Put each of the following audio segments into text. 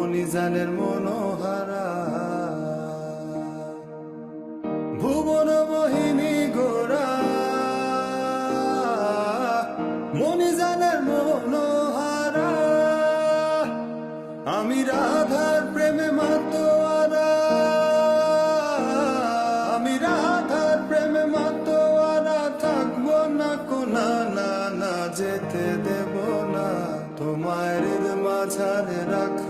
মণিজানের মনোহারা। ভুবন মোহিনী গোরা। মণিজানের মনোহারা। আমি রাধার প্রেমে মাতোয়ারা। আমি রাধার প্রেমে মাতোয়ারা। থাকব না কোনা না না যেতে দেব না। হৃদ মাঝারে ছেড়ে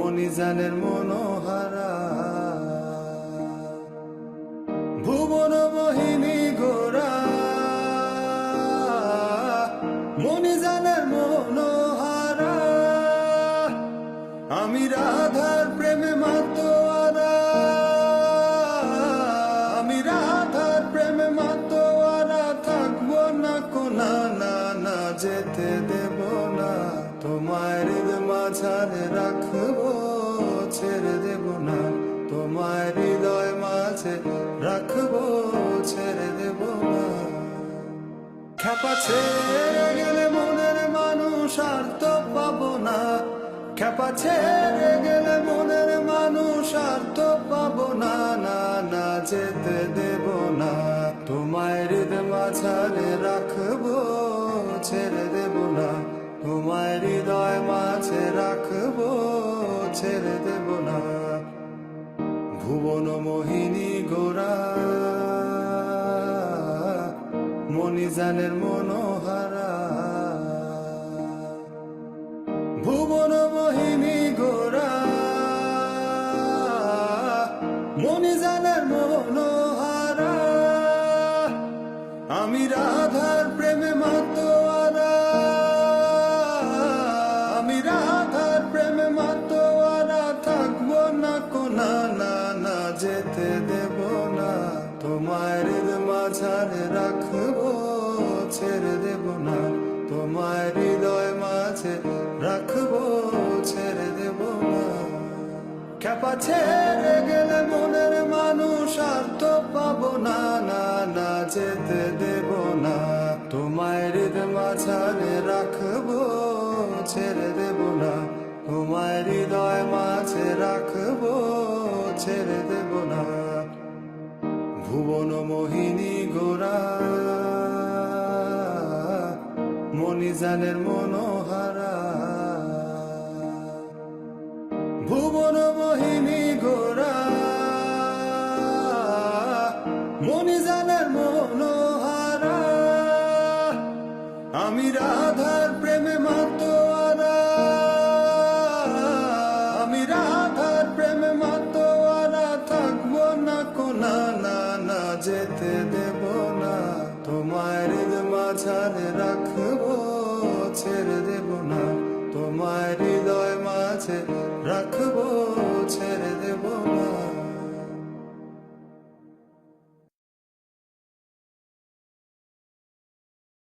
মণিজানের মনোহারা। ভুবন মোহিনী গোরা। মণিজানের মনোহারা। আমি রাধার প্রেমে মাতোয়ারা আমি রাধার প্রেমে মাতোয়ারা থাকব না কোনা না না যেতে দেব না। হৃদ মাঝারে রাখব। ছেড়ে দেব না। তোমায় হৃদয় মাঝে রাখব, ছেড়ে দেব না। খেপা ছেড়ে গেলে মনের মানুষ আর তো পাবো না। খেপা ছেড়ে গেলে মনের মানুষ আর তো পাবো না না না, যেতে দেব না। তোমায় হৃদ মাঝারে রাখব, ছেড়ে দেব না। তোমায় হৃদয় মাঝে রাখব। ছেড়ে দেব না। ভুবন মোহিনী গোরা মণিজানের মনোহারা। ভুবন মোহিনী গোরা মণিজানের মনোহারা। আমি রাধার প্রেমে দেব না। হৃদ মাঝারে রাখব, ছেড়ে দেব না। তোমায় হৃদয় মাঝে রাখব, ছেড়ে দেব না। খেপা ছেড়ে গেলে মনের মানুষ আর তো পাবো না না না, যেতে দেব না। তোমায় হৃদ মাঝারে রাখব, ছেড়ে দেব না। তোমায় হৃদয় মাঝে রাখব, ছেড়ে দেব না। ভুবন মোহিনী গোরা মণিজানের মনোহারা। ভুবন মোহিনী গোরা মণিজানের মনোহারা। আমি রাধার প্রেমে মাতোয়ারা তোমায় হৃদয় মাঝে রাখব ছেড়ে দেব না।